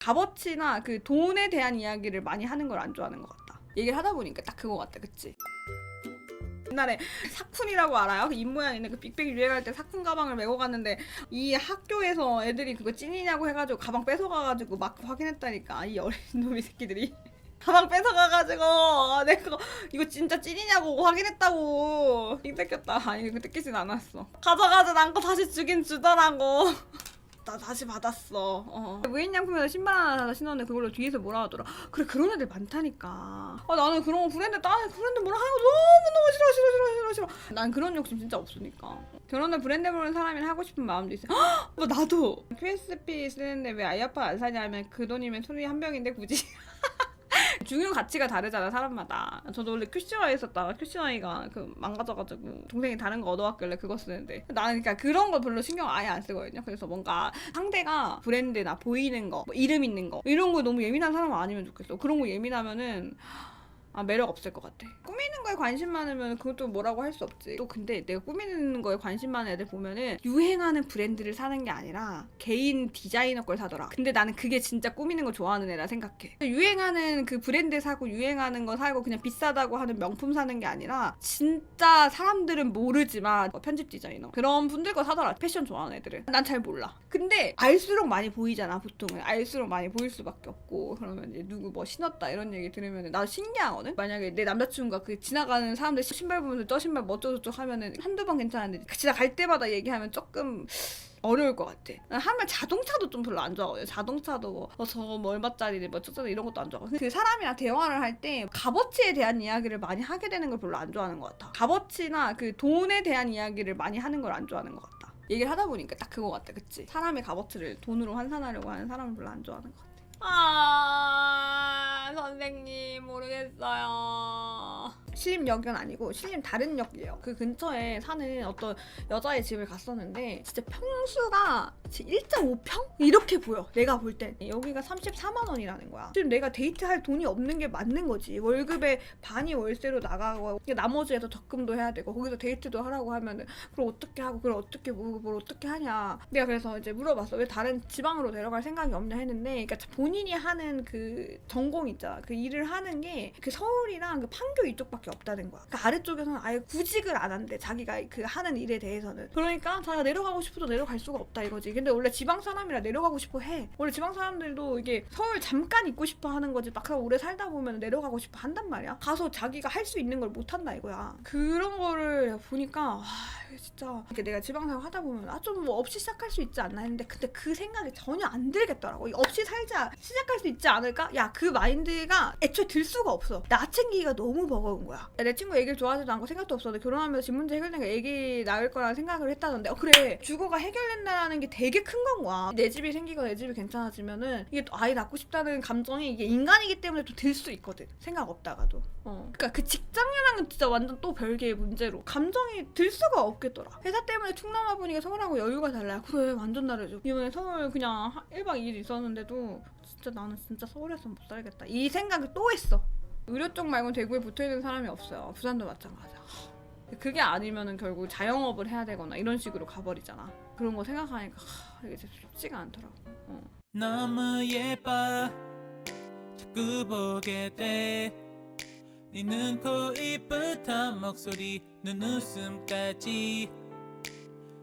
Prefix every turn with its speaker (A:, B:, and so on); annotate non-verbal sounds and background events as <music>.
A: 값어치나 그 돈에 대한 이야기를 많이 하는 걸 안 좋아하는 것 같다. 얘기를 하다 보니까 딱 그거 같다, 그치? 옛날에 사쿤이라고 알아요? 그 입모양 있는 그 빅뱅 유행할 때 사쿤 가방을 메고 갔는데 이 학교에서 애들이 그거 찐이냐고 해가지고 가방 뺏어가가지고 막 확인했다니까 이 어린 놈이 새끼들이 <laughs> 가방 뺏어가가지고 아, 내 그거 이거 진짜 찐이냐고 확인했다고 빙 뺏겼다 아니 그 뜯기진 않았어 가져가진 않고 다시 주긴 주더라고 <laughs> 나 다시 받았어. 어. 무인양품에서 신발 하나 신었는데 그걸로 뒤에서 뭐라 하더라. 그래 그런 애들 많다니까. 아 나는 그런 거 브랜드 따 브랜드 뭐라 거 너무 너무 싫어 싫어 싫어 싫어 싫어. 난 그런 욕심 진짜 없으니까. 결혼을 브랜드 보는 사람이 하고 싶은 마음도 있어. 헉! 뭐 나도 QSP 쓰는데 왜 아이아파 안 사냐면 그 돈이면 소리 한 병인데 굳이. <laughs> <laughs> 중요 가치가 다르잖아 사람마다. 저도 원래 큐시와이 썼다가 큐시와이가 그 망가져가지고 동생이 다른 거 얻어왔길래 그거 쓰는데. 나는 그러니까 그런 거 별로 신경 아예 안 쓰거든요. 그래서 뭔가 상대가 브랜드나 보이는 거 뭐 이름 있는 거 이런 거 너무 예민한 사람은 아니면 좋겠어. 그런 거 예민하면은 아 매력 없을 것 같아. 꾸미는 거에 관심 많으면 그것도 뭐라고 할 수 없지. 또 근데 내가 꾸미는 거에 관심 많은 애들 보면은 유행하는 브랜드를 사는 게 아니라 개인 디자이너 걸 사더라. 근데 나는 그게 진짜 꾸미는 거 좋아하는 애라 생각해. 유행하는 그 브랜드 사고 유행하는 거 사고 그냥 비싸다고 하는 명품 사는 게 아니라 진짜 사람들은 모르지만 뭐 편집 디자이너 그런 분들 거 사더라. 패션 좋아하는 애들은. 난 잘 몰라. 근데 알수록 많이 보이잖아 보통은. 알수록 많이 보일 수밖에 없고 그러면 이제 누구 뭐 신었다 이런 얘기 들으면 나 신기 하거든 만약에 내 남자친구가 그 지나가는 사람들 신발 보면서 저 신발 뭐 어쩌고저쩌고 하면은 한두 번 괜찮은데 그 지나갈 때마다 얘기하면 조금 어려울 것 같아. 한말 자동차도 좀 별로 안 좋아하거든요. 자동차도 뭐, 어, 저거 뭐 얼마짜리네, 뭐 어쩌고 이런 것도 안 좋아하고. 그 사람이랑 대화를 할 때 값어치에 대한 이야기를 많이 하게 되는 걸 별로 안 좋아하는 것 같아. 값어치나 그 돈에 대한 이야기를 많이 하는 걸 안 좋아하는 것 같다. 얘기를 하다 보니까 딱 그거 같다, 그치? 사람의 값어치를 돈으로 환산하려고 하는 사람을 별로 안 좋아하는 것 같아. 아, 선생님, 모르겠어요. 신림역은 아니고 신림 다른 역이에요. 그 근처에 사는 어떤 여자의 집을 갔었는데 진짜 평수가 1.5평? 이렇게 보여. 내가 볼 땐. 여기가 34만 원이라는 거야. 지금 내가 데이트할 돈이 없는 게 맞는 거지. 월급의 반이 월세로 나가고 나머지에서 적금도 해야 되고 거기서 데이트도 하라고 하면은 그걸 어떻게 하고 그걸 어떻게 뭐, 뭘 어떻게 하냐. 내가 그래서 이제 물어봤어. 왜 다른 지방으로 내려갈 생각이 없냐 했는데 그러니까 본인이 하는 그 전공 있잖아. 그 일을 하는 게 그 서울이랑 그 판교 이쪽밖에 없다는 거야. 그 아래쪽에서는 아예 구직을 안 한대. 자기가 그 하는 일에 대해서는. 그러니까 자기가 내려가고 싶어도 내려갈 수가 없다 이거지. 근데 원래 지방 사람이라 내려가고 싶어 해. 원래 지방 사람들도 이게 서울 잠깐 있고 싶어 하는 거지. 막상 오래 살다 보면 내려가고 싶어 한단 말이야. 가서 자기가 할 수 있는 걸 못 한다 이거야. 그런 거를 보니까 와, 이게 진짜 이렇게 내가 지방 생활 하다 보면 아 좀 뭐 없이 시작할 수 있지 않나 했는데 근데 그 생각이 전혀 안 들겠더라고. 이 없이 살자 시작할 수 있지 않을까? 야 그 마인드가 애초에 들 수가 없어. 나 챙기기가 너무 버거운 거야. 내 친구 애기를 좋아하지도 않고 생각도 없었는데 결혼하면서 집 문제 해결되니까 애기 낳을 거라는 생각을 했다던데 어 그래 주거가 해결된다라는 게 되게 큰 건 거야. 내 집이 생기고 내 집이 괜찮아지면은 이게 또 아이 낳고 싶다는 감정이 이게 인간이기 때문에 또 들 수 있거든. 생각 없다가도. 어. 그러니까 그 직장이랑은 진짜 완전 또 별개의 문제로 감정이 들 수가 없 겠더라. 회사 때문에 충남 와보니까 서울하고 여유가 달라요. 그래 완전 다르죠. 이번에 서울 그냥 1박 2일 있었는데도 진짜 나는 진짜 서울에서 못 살겠다. 이 생각을 또 했어. 의료 쪽 말고 대구에 붙어 있는 사람이 없어요. 부산도 마찬가지야. 그게 아니면은 결국 자영업을 해야 되거나 이런 식으로 가버리잖아. 그런 거 생각하니까 하, 이게 쉽지가 않더라고. 어.
B: 너무 예뻐 자꾸 보게 돼 네 눈, 코, 입부터 목소리, 눈웃음까지